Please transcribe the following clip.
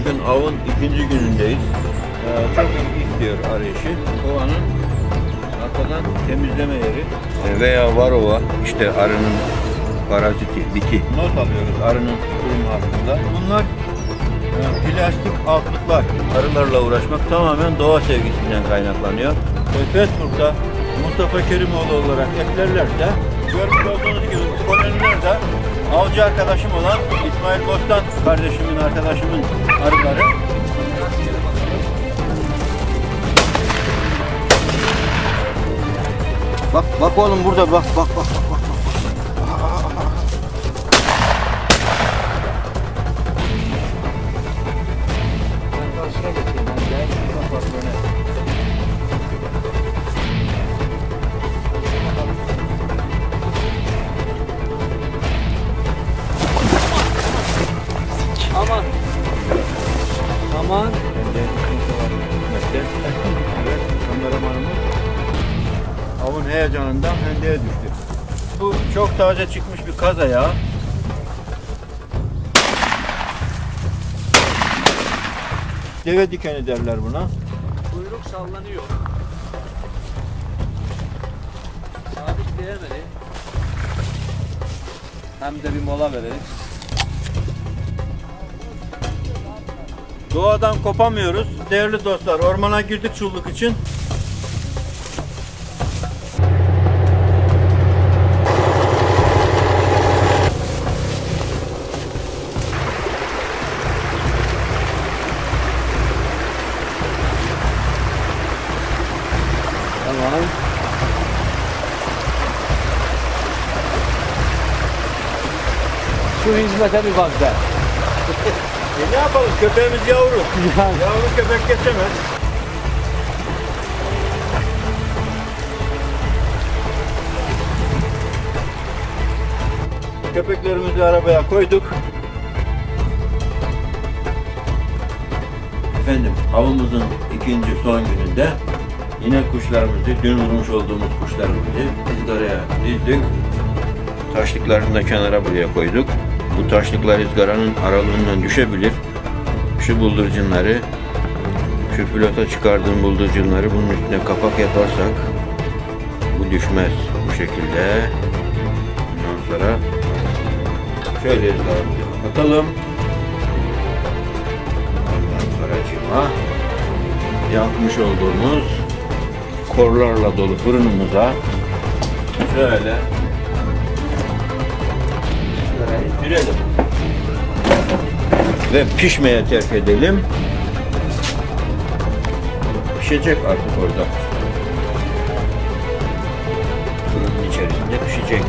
Bugün avın ikinci günündeyiz. Ee, çok ilgi istiyor arayışı. Kovanın arkadan temizleme yeri e, veya varova işte arının paraziti, biti. Not alıyoruz arının durumu hakkında. Bunlar e, plastik altlıklar. Arılarla uğraşmak tamamen doğa sevgisinden kaynaklanıyor. Ve Facebook'ta Mustafa Kerimoğlu olarak eklerlerse görmüş olduğunuz gibi bu de avcı arkadaşım olan İsmail Bostan kardeşimin, arkadaşımın arıları. Bak bak oğlum burada bak bak bak bak. Aman. Bende sıkıntı var hizmette. Evet, kameramanımız avın heyecanından hendeye düştü. Bu çok taze çıkmış bir kaz ayağı. Deve dikeni derler buna. Kuyruk sallanıyor. Sabit diyemedi. Hem de bir mola verelim. Doğadan kopamıyoruz. Değerli dostlar, ormana girdik çulluk için. Tamam. Şu hizmete bir bak be. E ne yapalım? Köpeğimiz yavru. Yavru köpek geçemez. Köpeklerimizi arabaya koyduk. Efendim avımızın ikinci son gününde yine kuşlarımızı, dün vurmuş olduğumuz kuşlarımızı ızgaraya dizdik. Taşlıklarını da kenara buraya koyduk. Bu taşlıklar ızgaranın aralığından düşebilir. Şu buldurcunları, şu pilota çıkardığım buldurcunları bunun üstüne kapak yaparsak bu düşmez bu şekilde. Ondan sonra şöyle ızgaramızı kapatalım. Ondan sonra cima yakmış olduğumuz korlarla dolu fırınımıza şöyle sürelim. Ve pişmeye terk edelim. Pişecek artık orada. Fırının içerisinde pişecek.